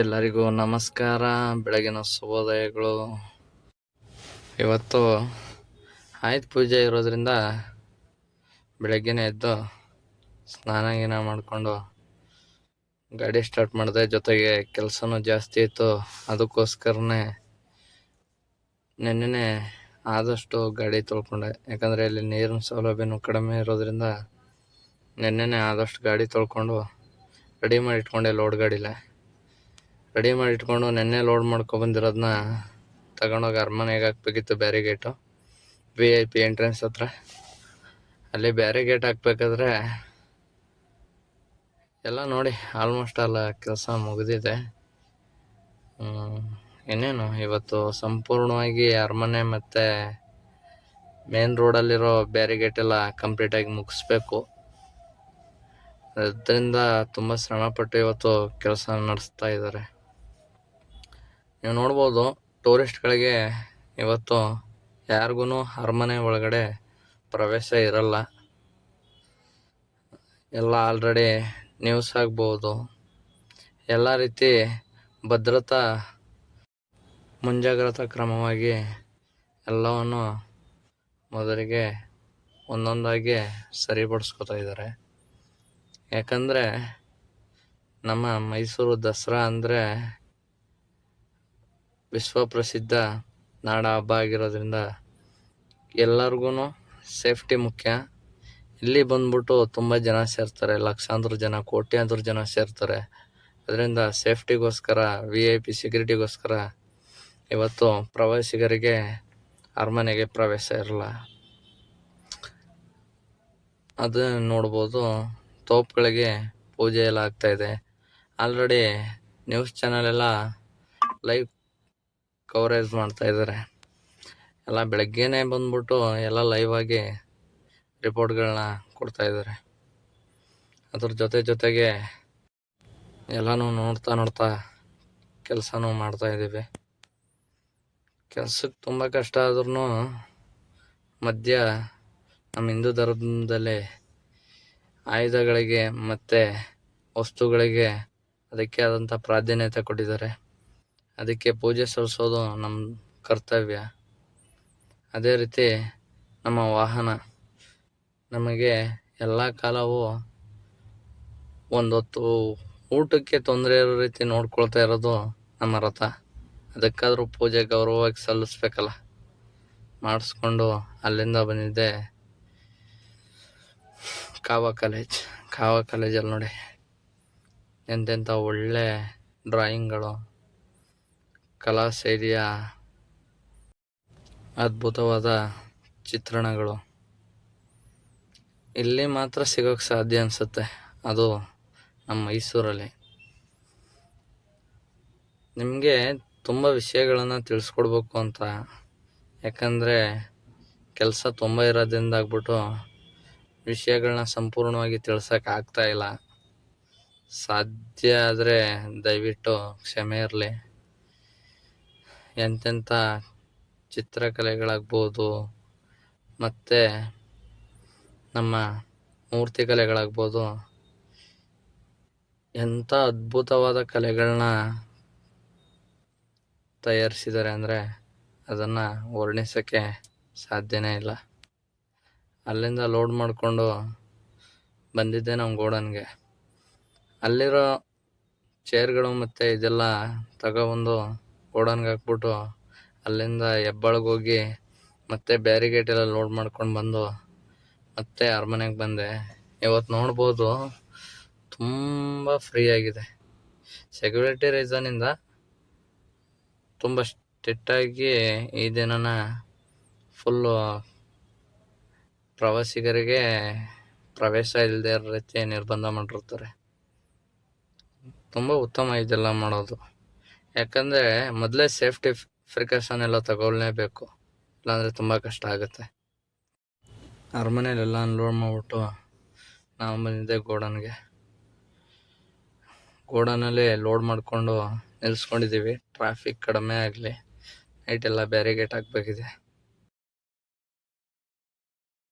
ಎಲ್ಲರಿಗೂ ನಮಸ್ಕಾರ. ಬೆಳಗಿನ ಶುಭೋದಯಗಳು. ಇವತ್ತು ಆಯುಧ ಪೂಜೆ ಇರೋದ್ರಿಂದ ಬೆಳಗ್ಗೆನೇ ಎದ್ದು ಸ್ನಾನ ಗೀನ ಮಾಡಿಕೊಂಡು ಗಾಡಿ ಸ್ಟಾರ್ಟ್ ಮಾಡಿದೆ. ಜೊತೆಗೆ ಕೆಲಸನೂ ಜಾಸ್ತಿ ಇತ್ತು. ಅದಕ್ಕೋಸ್ಕರನೇ ನೆನ್ನೆನೇ ಆದಷ್ಟು ಗಾಡಿ ತೊಳ್ಕೊಂಡೆ. ಯಾಕಂದರೆ ಇಲ್ಲಿ ನೀರಿನ ಸೌಲಭ್ಯನೂ ಕಡಿಮೆ ಇರೋದ್ರಿಂದ ನೆನ್ನೆನೇ ಆದಷ್ಟು ಗಾಡಿ ತೊಳ್ಕೊಂಡು ರೆಡಿ ಮಾಡಿ ಇಟ್ಕೊಂಡೆ ಲೋಡ್ ಗಾಡಿಲೆ. ರೆಡಿ ಮಾಡಿ ಇಟ್ಕೊಂಡು ನೆನ್ನೆ ಲೋಡ್ ಮಾಡ್ಕೊಬಂದಿರೋದನ್ನ ತಗೊಂಡೋಗಿ ಅರಮನೆಗೆ ಹಾಕ್ಬೇಕಿತ್ತು barricade V I P entrance ಹತ್ರ. ಅಲ್ಲಿ ಬ್ಯಾರಿಗೇಟ್ ಹಾಕ್ಬೇಕಾದ್ರೆ ಎಲ್ಲ ನೋಡಿ ಆಲ್ಮೋಸ್ಟ್ ಅಲ್ಲ ಕೆಲಸ ಮುಗಿದಿದೆ. ಇನ್ನೇನು? ಇವತ್ತು ಸಂಪೂರ್ಣವಾಗಿ ಅರಮನೆ ಮತ್ತು ಮೇನ್ ರೋಡಲ್ಲಿರೋ ಬ್ಯಾರಿಗೇಟ್ ಎಲ್ಲ ಕಂಪ್ಲೀಟಾಗಿ ಮುಗಿಸ್ಬೇಕು. ಅದರಿಂದ ತುಂಬ ಶ್ರಮಪಟ್ಟು ಇವತ್ತು ಕೆಲಸ ನಡೆಸ್ತಾ ಇದ್ದಾರೆ. ನೀವು ನೋಡ್ಬೋದು ಟೂರಿಸ್ಟ್ಗಳಿಗೆ ಇವತ್ತು ಯಾರಿಗೂ ಅರಮನೆ ಒಳಗಡೆ ಪ್ರವೇಶ ಇರಲ್ಲ. ಎಲ್ಲ ಆಲ್ರೆಡಿ ನ್ಯೂಸ್ ಆಗ್ಬೋದು. ಎಲ್ಲ ರೀತಿ ಭದ್ರತಾ ಮುಂಜಾಗ್ರತಾ ಕ್ರಮವಾಗಿ ಎಲ್ಲವನ್ನು ಮೊದಲಿಗೆ ಒಂದೊಂದಾಗಿ ಸರಿಪಡಿಸ್ಕೊತಾ ಇದ್ದಾರೆ. ಯಾಕಂದರೆ ನಮ್ಮ ಮೈಸೂರು ದಸರಾ ಅಂದರೆ ವಿಶ್ವಪ್ರಸಿದ್ಧ ನಾಡ ಹಬ್ಬ ಆಗಿರೋದ್ರಿಂದ ಎಲ್ಲರಿಗೂ ಸೇಫ್ಟಿ ಮುಖ್ಯ. ಇಲ್ಲಿ ಬಂದ್ಬಿಟ್ಟು ತುಂಬ ಜನ ಸೇರ್ತಾರೆ. ಲಕ್ಷಾಂತರ ಜನ, ಕೋಟ್ಯಾಂತರ ಜನ ಸೇರ್ತಾರೆ. ಅದರಿಂದ ಸೇಫ್ಟಿಗೋಸ್ಕರ ವಿ ಐ ಪಿ ಸೆಕ್ಯೂರಿಟಿಗೋಸ್ಕರ ಇವತ್ತು ಪ್ರವಾಸಿಗರಿಗೆ ಅರಮನೆಗೆ ಪ್ರವೇಶ ಇರಲ್ಲ. ಅದು ನೋಡ್ಬೋದು. ತೋಪ್ಗಳಿಗೆ ಪೂಜೆ ಎಲ್ಲ ಆಗ್ತಾಯಿದೆ ಆಲ್ರೆಡಿ ನ್ಯೂಸ್ ಚಾನಲ್ ಎಲ್ಲ ಲೈವ್ ಕವರೇಜ್ ಮಾಡ್ತಾ ಇದ್ದಾರೆ ಎಲ್ಲ ಬೆಳಗ್ಗೆನೇ ಬಂದ್ಬಿಟ್ಟು ಎಲ್ಲ ಲೈವ್ ಆಗಿ ರಿಪೋರ್ಟ್ಗಳನ್ನ ಕೊಡ್ತಾ ಇದ್ದಾರೆ ಅದ್ರ ಜೊತೆ ಜೊತೆಗೆ ಎಲ್ಲನೂ ನೋಡ್ತಾ ನೋಡ್ತಾ ಕೆಲಸನೂ ಮಾಡ್ತಾ ಇದ್ದೀವಿ. ಕೆಲಸಕ್ಕೆ ತುಂಬ ಕಷ್ಟ ಆದ್ರೂ ಮಧ್ಯ ನಮ್ಮ ಹಿಂದೂ ಧರ್ಮದಲ್ಲಿ ಆಯುಧಗಳಿಗೆ ಮತ್ತು ವಸ್ತುಗಳಿಗೆ ಅದಕ್ಕೆ ಆದಂಥ ಪ್ರಾಧಾನ್ಯತೆ ಕೊಟ್ಟಿದ್ದಾರೆ. ಅದಕ್ಕೆ ಪೂಜೆ ಸಲ್ಲಿಸೋದು ನಮ್ಮ ಕರ್ತವ್ಯ. ಅದೇ ರೀತಿ ನಮ್ಮ ವಾಹನ. ನಮಗೆ ಎಲ್ಲ ಕಾಲವೂ ಒಂದೊತ್ತು ಊಟಕ್ಕೆ ತೊಂದರೆ ಇರೋ ರೀತಿ ನೋಡ್ಕೊಳ್ತಾ ಇರೋದು ನಮ್ಮ ರಥ. ಅದಕ್ಕಾದರೂ ಪೂಜೆ ಗೌರವವಾಗಿ ಸಲ್ಲಿಸ್ಬೇಕಲ್ಲ. ಮಾಡಿಸ್ಕೊಂಡು ಅಲ್ಲಿಂದ ಬಂದಿದ್ದೆ ಕಾವ ಕಾಲೇಜ್. ಕಾವ ಕಾಲೇಜಲ್ಲಿ ನೋಡಿ ಎಂತೆಂಥ ಒಳ್ಳೆ ಡ್ರಾಯಿಂಗ್ಗಳು ಕಲಾ ಶೈಲಿಯ ಅದ್ಭುತವಾದ ಚಿತ್ರಣಗಳು. ಇಲ್ಲಿ ಮಾತ್ರ ಸಿಗೋಕ್ಕೆ ಸಾಧ್ಯ ಅನಿಸುತ್ತೆ. ಅದು ನಮ್ಮ ಮೈಸೂರಲ್ಲಿ. ನಿಮಗೆ ತುಂಬ ವಿಷಯಗಳನ್ನು ತಿಳಿಸ್ಕೊಡ್ಬೇಕು ಅಂತ. ಯಾಕಂದರೆ ಕೆಲಸ ತುಂಬ ಇರೋದ್ರಿಂದ ಆಗ್ಬಿಟ್ಟು ವಿಷಯಗಳನ್ನ ಸಂಪೂರ್ಣವಾಗಿ ಆಗ್ತಾ ಇಲ್ಲ. ಸಾಧ್ಯ ಆದರೆ ದಯವಿಟ್ಟು ಕ್ಷಮೆ ಇರಲಿ. ಎಂತೆಂಥ ಚಿತ್ರಕಲೆಗಳಾಗ್ಬೋದು, ಮತ್ತು ನಮ್ಮ ಮೂರ್ತಿ ಕಲೆಗಳಾಗ್ಬೋದು ಎಂಥ ಅದ್ಭುತವಾದ ಕಲೆಗಳನ್ನ ತಯಾರಿಸಿದ್ದಾರೆ ಅಂದರೆ ಅದನ್ನು ವರ್ಣಿಸೋಕ್ಕೆ ಸಾಧ್ಯನೇ ಇಲ್ಲ. ಅಲ್ಲಿಂದ ಲೋಡ್ ಮಾಡಿಕೊಂಡು ಬಂದಿದ್ದೆ ನಮ್ಮ ಗೋಡನ್ಗೆ. ಅಲ್ಲಿರೋ ಚೇರ್ಗಳು ಮತ್ತು ಇದೆಲ್ಲ ತಗೊಬಂದು ಗೋಡನ್ಗೆ ಹಾಕ್ಬಿಟ್ಟು ಅಲ್ಲಿಂದ ಹೆಬ್ಬಾಳ್ಗೆ ಹೋಗಿ ಮತ್ತೆ ಬ್ಯಾರಿಗೇಟ್ ಎಲ್ಲ ಲೋಡ್ ಮಾಡ್ಕೊಂಡು ಬಂದು ಮತ್ತೆ ಅರಮನೆಗೆ ಬಂದೆ. ಇವತ್ತು ನೋಡ್ಬೋದು, ತುಂಬ ಫ್ರೀ ಆಗಿದೆ. ಸೆಕ್ಯೂರಿಟಿ ರೀಸನಿಂದ ತುಂಬ ಸ್ಟ್ರಿಕ್ಟಾಗಿ ಈ ದಿನನ ಫುಲ್ಲು ಪ್ರವಾಸಿಗರಿಗೆ ಪ್ರವೇಶ ಇಲ್ಲದೆ ಇರೋ ರೀತಿ ನಿರ್ಬಂಧ ಮಾಡಿರ್ತಾರೆ. ತುಂಬ ಉತ್ತಮ ಇದೆಲ್ಲ ಮಾಡೋದು. ಯಾಕಂದರೆ ಮೊದಲೇ ಸೇಫ್ಟಿ ಪ್ರಿಕಾಷನ್ ಎಲ್ಲ ತಗೊಳ್ಳೇಬೇಕು ಇಲ್ಲಾಂದ್ರೆ ತುಂಬ ಕಷ್ಟ ಆಗುತ್ತೆ. ಅರಮನೆಯಲ್ಲೆಲ್ಲ ಅನ್ಲೋಡ್ ಮಾಡಿಬಿಟ್ಟು ನಾವು ಬಂದಿದ್ದೆ ಗೋಡನ್ಗೆ. ಗೋಡನಲ್ಲಿ ಲೋಡ್ ಮಾಡಿಕೊಂಡು ನಿಲ್ಸ್ಕೊಂಡಿದ್ದೀವಿ ಟ್ರಾಫಿಕ್ ಕಡಿಮೆ ಆಗಲಿ. ನೈಟ್ ಎಲ್ಲ ಬ್ಯಾರಿಗೇಟ್ ಹಾಕಬೇಕಿದೆ